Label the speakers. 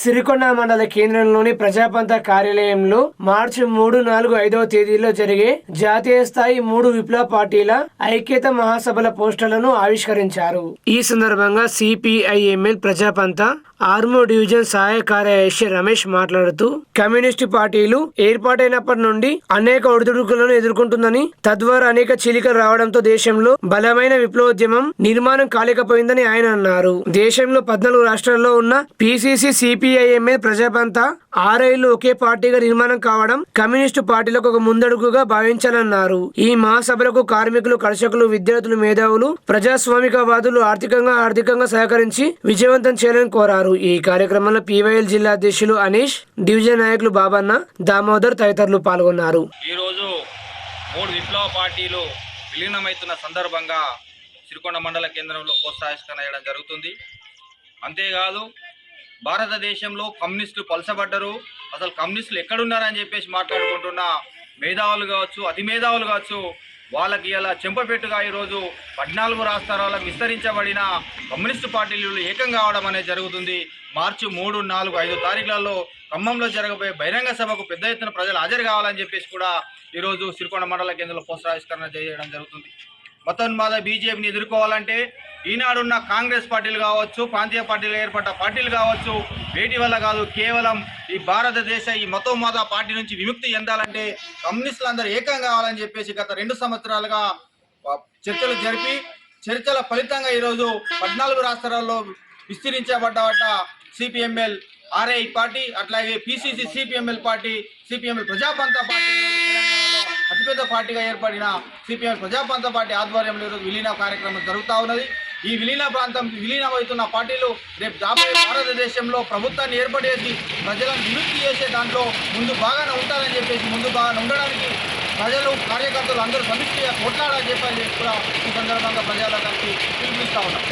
Speaker 1: సిరికొండ మండల కేంద్రంలోని ప్రజాపంత కార్యాలయంలో మార్చి మూడు నాలుగు ఐదవ తేదీలో జరిగే జాతీయ స్థాయి మూడు విప్లవ పార్టీల ఐక్యత మహాసభల పోస్టర్లను ఆవిష్కరించారు. ఈ సందర్భంగా సిపిఐఎంఎల్ ప్రజాపంత ఆర్మో డివిజన్ సహాయ కార్యదర్శి రమేష్ మాట్లాడుతూ కమ్యూనిస్టు పార్టీలు ఏర్పాటైనప్పటి నుండి అనేక ఒడిదుడుకులను ఎదుర్కొంటుందని తద్వారా అనేక చీలికలు రావడంతో దేశంలో బలమైన విప్లవోద్యమం నిర్మాణం కాలేకపోయిందని ఆయన అన్నారు. దేశంలో పద్నాలుగు రాష్ట్రాల్లో ఉన్న పిసిసి సిపిఐఎంఏ ప్రజాపంత ఆర్ఐలు ఒకే పార్టీగా నిర్మాణం కావడం కమ్యూనిస్టు పార్టీలకు ఒక ముందడుగుగా భావించాలన్నారు. ఈ మహాసభలకు కార్మికులు కర్షకులు విద్యార్థులు మేధావులు ప్రజాస్వామికవాదులు ఆర్థికంగా ఆర్థికంగా సహకరించి విజయవంతం చేయాలని కోరారు. ఈ కార్యక్రమంలో పివైఎల్ జిల్లా అధ్యక్షులు అనీష్ డివిజన్ నాయకులు బాబన్న దామోదర్ తదితరులు పాల్గొన్నారు.
Speaker 2: ఈరోజు మూడు విప్లవ పార్టీలు విలీనమవుతున్న సందర్భంగా సిరికొండ మండల కేంద్రంలో ప్రోత్సాహిష్కరణ చేయడం జరుగుతుంది. అంతేకాదు భారతదేశంలో కమ్యూనిస్టులు పలసబడ్డరు. అసలు కమ్యూనిస్టులు ఎక్కడున్నారని చెప్పేసి మాట్లాడుకుంటున్న మేధావులు కావచ్చు అతి మేధావులు కావచ్చు వాళ్ళకి ఇలా చెంపపెట్టుగా ఈరోజు పద్నాలుగు రాష్ట్రాలకు విస్తరించబడిన కమ్యూనిస్టు పార్టీలు ఏకం కావడం అనేది జరుగుతుంది. మార్చి మూడు నాలుగు ఐదు తారీఖులలో ఖమ్మంలో జరగబోయే బహిరంగ సభకు పెద్ద ఎత్తున ప్రజలు హాజరు కావాలని చెప్పేసి కూడా ఈరోజు సిరికొండ మండల కేంద్రంలో పోస్టరావిష్కరణ చేయడం జరుగుతుంది. మతోన్మాద బీజేపీని ఎదుర్కోవాలంటే ఈనాడున్న కాంగ్రెస్ పార్టీలు కావచ్చు ప్రాంతీయ పార్టీలు ఏర్పడ్డ పార్టీలు కావచ్చు వేటి వల్ల కాదు కేవలం ఈ భారతదేశ ఈ మతోన్మాద పార్టీ నుంచి విముక్తి చెందాలంటే కమ్యూనిస్టులు అందరూ ఏకం కావాలని చెప్పేసి గత రెండు సంవత్సరాలుగా చర్చలు జరిపి చర్చల ఫలితంగా ఈరోజు పద్నాలుగు రాష్ట్రాల్లో విస్తరించబడ్డబడ్డ సిపిఎంఎల్ ఆర్ఐ పార్టీ అట్లాగే PCC CPML party CPML Prajapantha party అతిపెద్ద పార్టీగా ఏర్పడిన సిపిఎం ప్రజాపంత పార్టీ ఆధ్వర్యంలో ఈరోజు విలీన కార్యక్రమం జరుగుతూ ఉన్నది. ఈ విలీన ప్రాంతం విలీనమవుతున్న పార్టీలు రేపు రాబోయే భారతదేశంలో ప్రభుత్వాన్ని ఏర్పడేసి ప్రజలను నివృత్తి చేసే దాంట్లో ముందు బాగానే ఉంటారని చెప్పేసి ముందు బాగానే ఉండడానికి ప్రజలు కార్యకర్తలు అందరూ సమిష్టిగా కొట్లాడాలని చెప్పని చెప్పి కూడా ఈ సందర్భంగా ప్రజలకు పిలుపునిస్తా ఉన్నాం.